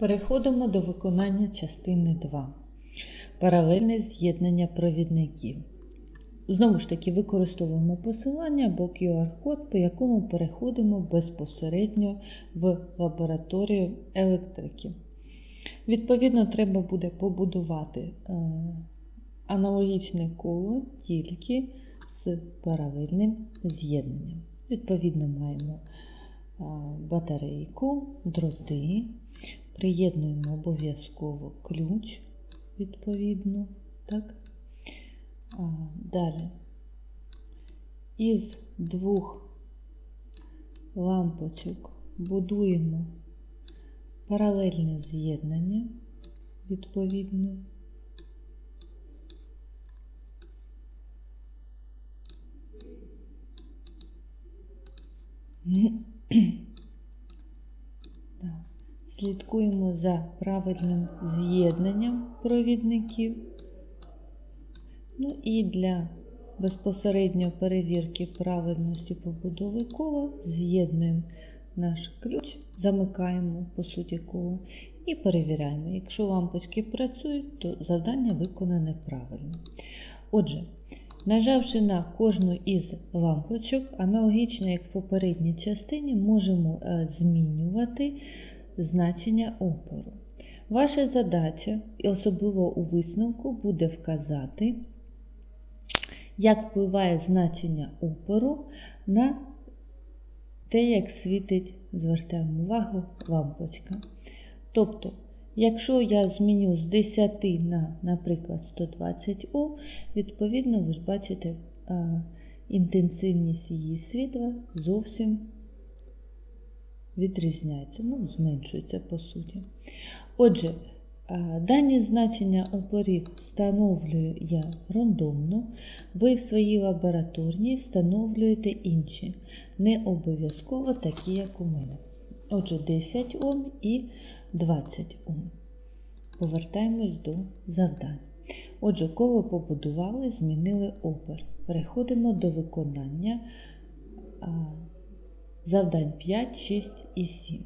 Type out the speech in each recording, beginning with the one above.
Переходимо до виконання частини 2. Паралельне з'єднання провідників. Знову ж таки, використовуємо посилання або QR-код, по якому переходимо безпосередньо в лабораторію електрики. Відповідно, треба буде побудувати е, аналогічне коло тільки з паралельним з'єднанням. Відповідно, маємо е, батарейку, дроти, приєднуємо обов'язково ключ, відповідно. Так? Далі із двох лампочок будуємо паралельне з'єднання, відповідно. Слідкуємо за правильним з'єднанням провідників. Ну і для безпосередньо перевірки правильності побудови кола з'єднуємо наш ключ, замикаємо по суті коло і перевіряємо. Якщо лампочки працюють, то завдання виконане правильно. Отже, нажавши на кожну із лампочок, аналогічно як в попередній частині, можемо е, змінювати значення опору. Ваша задача, і особливо у висновку, буде вказати, як впливає значення опору на те, як світить, звертаємо увагу, лампочка. Тобто, якщо я зміню з 10 на, наприклад, 120 Ом, відповідно, ви ж бачите, інтенсивність її світла зовсім відрізняється, ну, зменшується по суті. Отже, дані значення опорів встановлюю я рандомно, ви в своїй лабораторній встановлюєте інші, не обов'язково такі, як у мене. Отже, 10 Ом і 20 Ом. Повертаємось до завдань. Отже, коло побудували, змінили опір. Переходимо до виконання завдань 5, 6 і 7.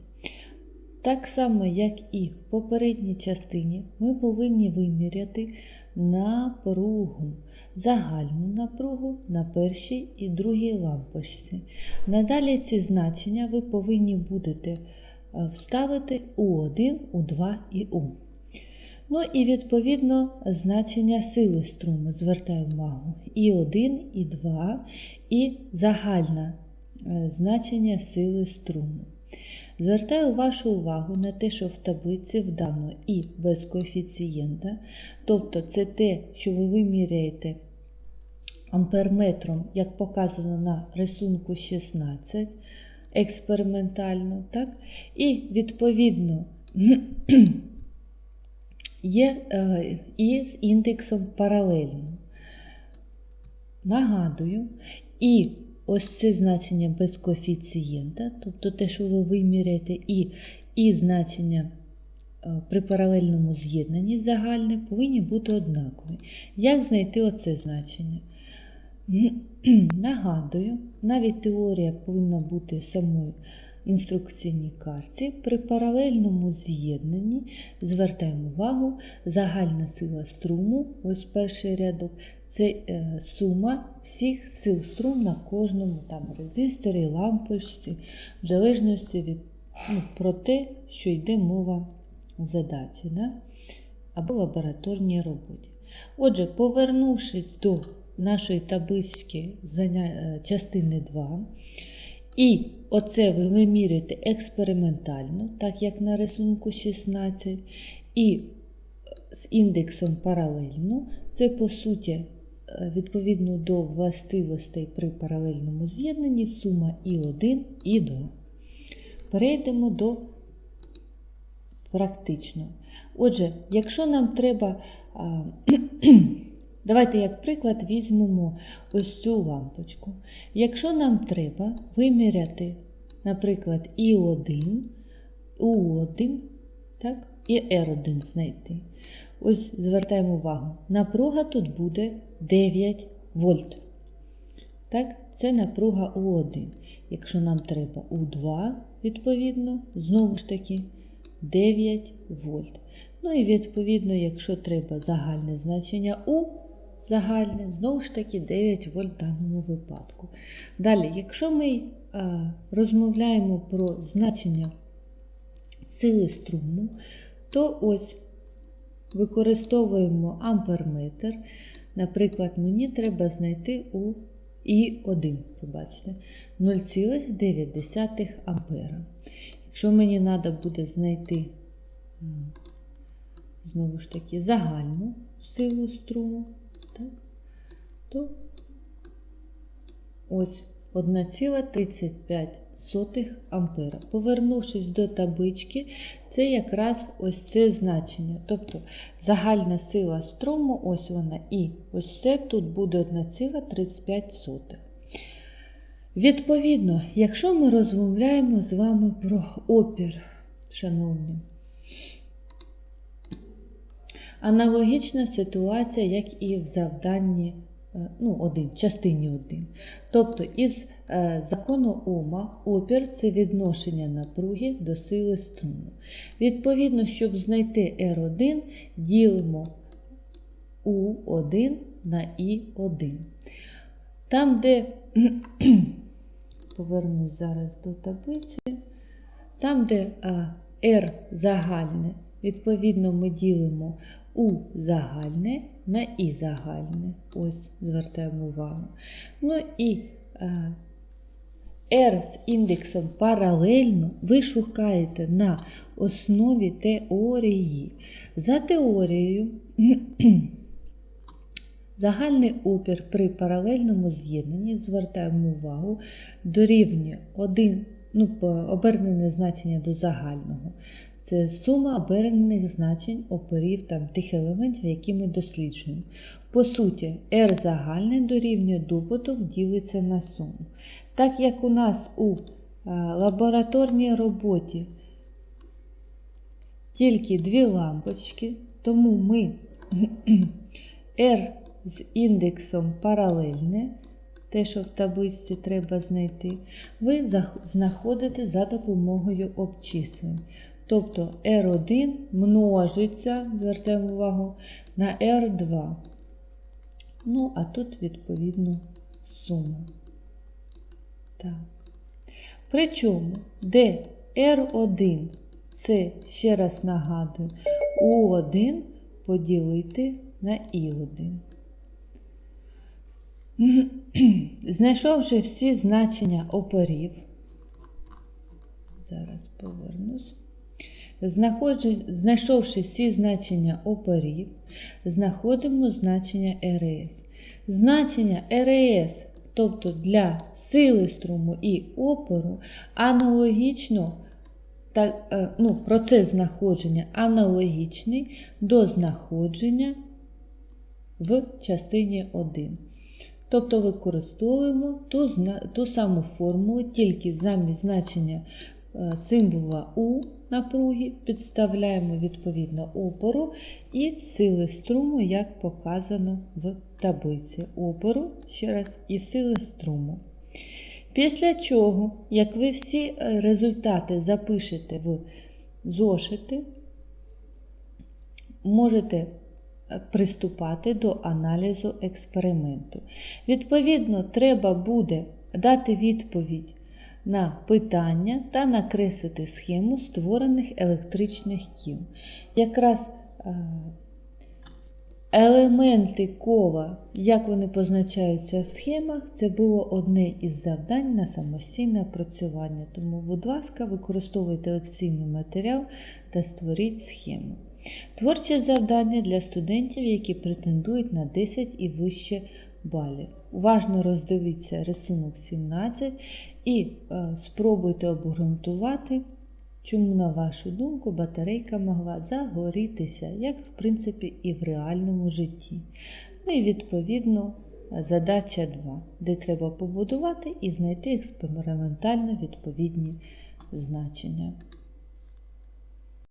Так само, як і в попередній частині, ми повинні виміряти напругу, загальну напругу на першій і другій лампочці. Надалі ці значення ви повинні будете вставити У1, У2 і У. Ну і відповідно значення сили струму. Звертаю увагу і 1, і 2, і загальне значення сили струму. Звертаю вашу увагу на те, що в таблиці вдано і без коефіцієнта, тобто це те, що ви виміряєте амперметром, як показано на рисунку 16 експериментально, так? і відповідно є і з індексом паралельно. Нагадую, і ось це значення без коефіцієнта, тобто те, що ви виміряєте, і і значення при паралельному з'єднанні загальне, повинні бути однакові. Як знайти оце значення? Нагадую, навіть теорія повинна бути самою інструкційній карті. При паралельному з'єднанні звертаємо увагу, загальна сила струму, ось перший рядок, це е, сума всіх сил струм на кожному там резисторі, лампочці, в залежності від ну, про те, що йде мова в задачі да? або лабораторній роботі. Отже, повернувшись до нашої таблички частини 2, і оце ви вимірюєте експериментально, так як на рисунку 16, і з індексом паралельно, це по суті відповідно до властивостей при паралельному з'єднанні сума і 1 і 2. Перейдемо до практичного. Отже, якщо нам треба, давайте, як приклад, візьмемо ось цю лампочку. Якщо нам треба виміряти, наприклад, І1, У1, так, і R1 знайти. Ось звертаємо увагу, напруга тут буде 9 вольт. Так, Це напруга У1. Якщо нам треба У2, відповідно, знову ж таки, 9 вольт. Ну і відповідно, якщо треба загальне значення У, загальне, знову ж таки 9 вольт в даному випадку. Далі, якщо ми а, розмовляємо про значення сили струму, то ось використовуємо амперметр. Наприклад, мені треба знайти у І1, пробачте, 0,9 ампера. Якщо мені треба буде знайти, знову ж таки, загальну силу струму, так, то ось 1,35 ампера. Повернувшись до таблички, це якраз ось це значення. Тобто загальна сила струму, ось вона, і ось це тут буде 1,35. Відповідно, якщо ми розмовляємо з вами про опір, шановні, аналогічна ситуація, як і в завданні ну, один, частині 1. Тобто, із е, закону Ома опір це відношення напруги до сили струму. Відповідно, щоб знайти R1, ділимо У1 на І1. Там, де, повернусь зараз до таблиці, там, де а, R загальне, відповідно, ми ділимо У загальне на І загальне. Ось, звертаємо увагу. Ну і R з індексом паралельно ви шукаєте на основі теорії. За теорією, загальний опір при паралельному з'єднанні, звертаємо увагу, дорівнює 1, ну, обернене значення до загального. Це сума обернених значень опорів там, тих елементів, які ми досліджуємо. По суті, R загальне дорівнює добуток ділиться на суму. Так як у нас у лабораторній роботі тільки дві лампочки, тому ми R з індексом паралельне, те, що в табличці треба знайти, ви знаходите за допомогою обчислень. Тобто R1 множиться, звертаємо увагу, на R2. Ну, а тут, відповідно, сума. Так. Причому, де R1 це, ще раз нагадую, U1 поділити на І1. Знайшовши всі значення опорів, зараз повернусь. Знайшовши всі значення опорів, знаходимо значення РС. Значення РС, тобто для сили струму і опору, аналогічно так, е, ну, процес знаходження аналогічний до знаходження в частині 1. Тобто використовуємо ту ту саму формулу, тільки замість значення символа У напруги, підставляємо відповідно опору і сили струму, як показано в таблиці опору, ще раз, і сили струму. Після чого, як ви всі е, результати запишете в зошити, можете е, приступати до аналізу експерименту. Відповідно, треба буде дати відповідь на питання та накреслити схему створених електричних кіл. Якраз е, елементи кола, як вони позначаються в схемах, це було одне із завдань на самостійне опрацювання. Тому, будь ласка, використовуйте лекційний матеріал та створіть схему. Творче завдання для студентів, які претендують на 10 і вище балів. Уважно роздивіться рисунок 17 і е, спробуйте обґрунтувати, чому, на вашу думку, батарейка могла загорітися, як, в принципі, і в реальному житті. Ну і, відповідно, задача 2, де треба побудувати і знайти експериментально відповідні значення.